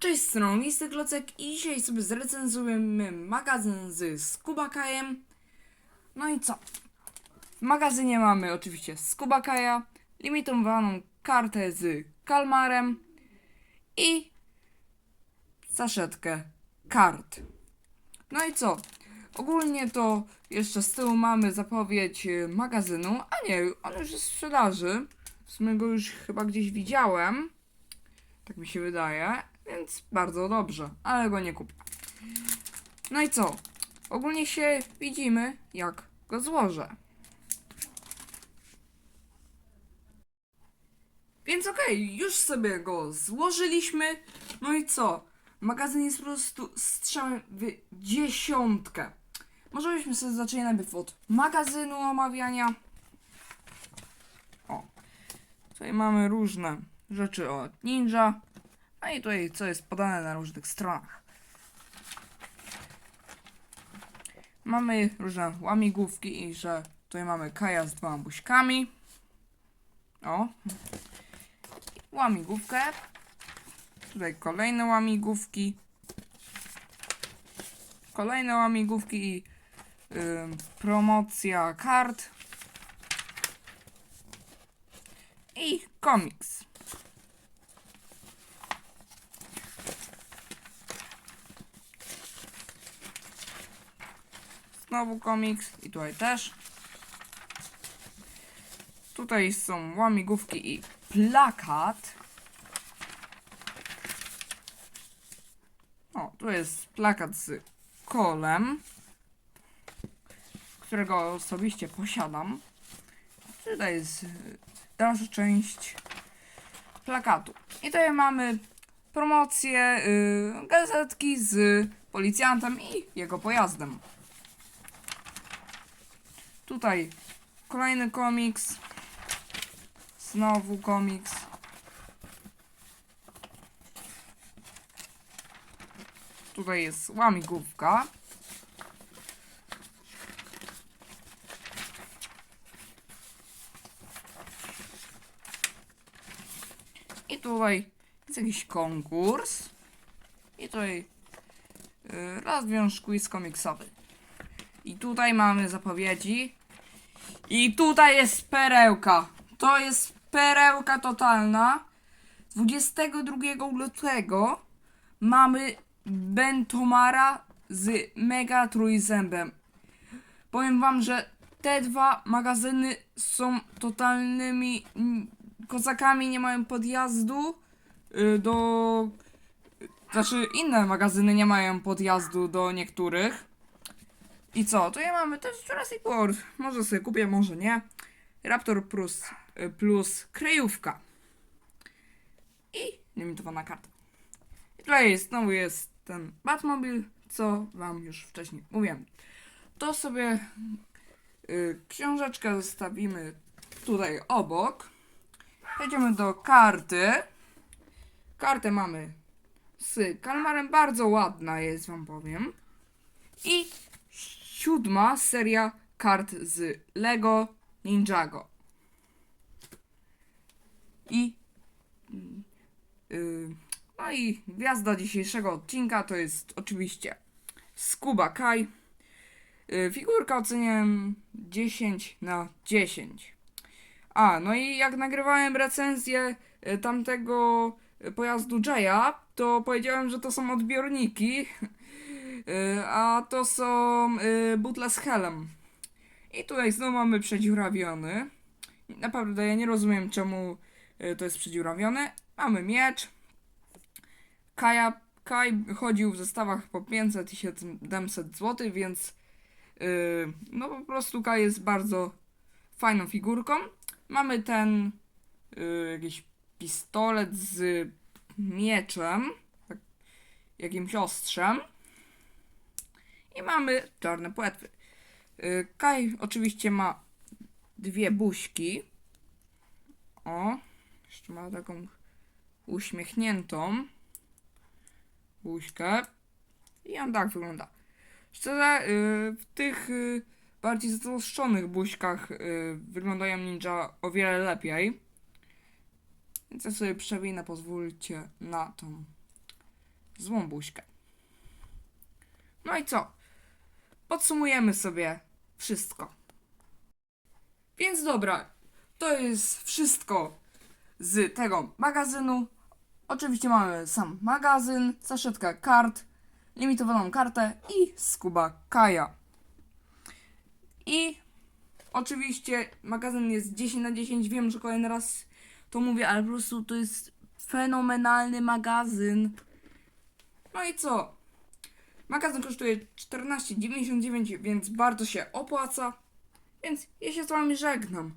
Cześć, strony Listy i dzisiaj sobie zrecenzujemy magazyn z Skubakajem. No i co? W magazynie mamy oczywiście Skubakaja, limitowaną kartę z kalmarem i saszetkę kart. No i co? Ogólnie to jeszcze z tyłu mamy zapowiedź y, magazynu, a nie, on już jest w sprzedaży. W sumie go już chyba gdzieś widziałem. Tak mi się wydaje, więc bardzo dobrze, ale go nie kupię. No i co? Ogólnie się widzimy, jak go złożę. Więc okej, już sobie go złożyliśmy. No i co? Magazyn jest po prostu strzałem w dziesiątkę. Może byśmy sobie zaczęli najpierw od magazynu omawiania. O, tutaj mamy różne rzeczy od Ninja. No i tutaj co jest podane na różnych stronach. Mamy różne łamigłówki i że tutaj mamy Kaja z dwoma buźkami. O. Łamigłówkę. Tutaj kolejne łamigłówki. Kolejne łamigłówki i ym, promocja kart. I komiks. Znowu komiks i tutaj też. Tutaj są łamigłówki i plakat. O, tu jest plakat z kolem, którego osobiście posiadam. Tutaj jest y, dalsza część plakatu. I tutaj mamy promocję y, gazetki z policjantem i jego pojazdem. Tutaj kolejny komiks. Znowu komiks. Tutaj jest łamigłówka. I tutaj jest jakiś konkurs. I tutaj yy, rozwiąż quiz komiksowy. I tutaj mamy zapowiedzi. I tutaj jest perełka. To jest perełka totalna. 22 lutego mamy Bentomara z Mega Trójzębem. Powiem wam, że te dwa magazyny są totalnymi kozakami, nie mają podjazdu y, do... Znaczy inne magazyny nie mają podjazdu do niektórych. I co? Tu ja mamy też Jurassic World. Może sobie kupię, może nie. Raptor plus, y, plus kryjówka. I limitowana karta. I tutaj jest, znowu jest ten Batmobil, co wam już wcześniej mówiłem. To sobie y, książeczkę zostawimy tutaj obok. Przejdziemy do karty. Kartę mamy z kalmarem. Bardzo ładna jest, wam powiem. I siódma seria kart z Lego Ninjago. I yy, no i gwiazda dzisiejszego odcinka to jest oczywiście Scuba Kai. Yy, figurka oceniam 10 na 10. A, no i jak nagrywałem recenzję y, tamtego y, pojazdu Jaya, to powiedziałem, że to są odbiorniki, y, a to są y, butle z helem. I tutaj znowu mamy przedziurawiony. Naprawdę ja nie rozumiem czemu y, to jest przedziurawione. Mamy miecz. Kaja, Kaj chodził w zestawach po 500 i 700 zł, więc no po prostu Kaj jest bardzo fajną figurką. Mamy ten jakiś pistolet z mieczem, tak, jakimś ostrzem. I mamy czarne płetwy. Yy, Kaj oczywiście ma dwie buźki. O, jeszcze ma taką uśmiechniętą buźkę. I on tak wygląda. Szczerze, yy, w tych yy, bardziej zatroszczonych buźkach wyglądają ninja o wiele lepiej. Więc ja sobie przewinę, pozwólcie na tą złą buźkę. No i co? Podsumujemy sobie wszystko. Więc dobra, to jest wszystko z tego magazynu. Oczywiście mamy sam magazyn, saszetka kart, limitowaną kartę i skuba Kaja. I oczywiście magazyn jest 10 na 10. Wiem, że kolejny raz to mówię, ale po prostu to jest fenomenalny magazyn. No i co? Magazyn kosztuje 14,99, więc bardzo się opłaca. Więc ja się z wami żegnam.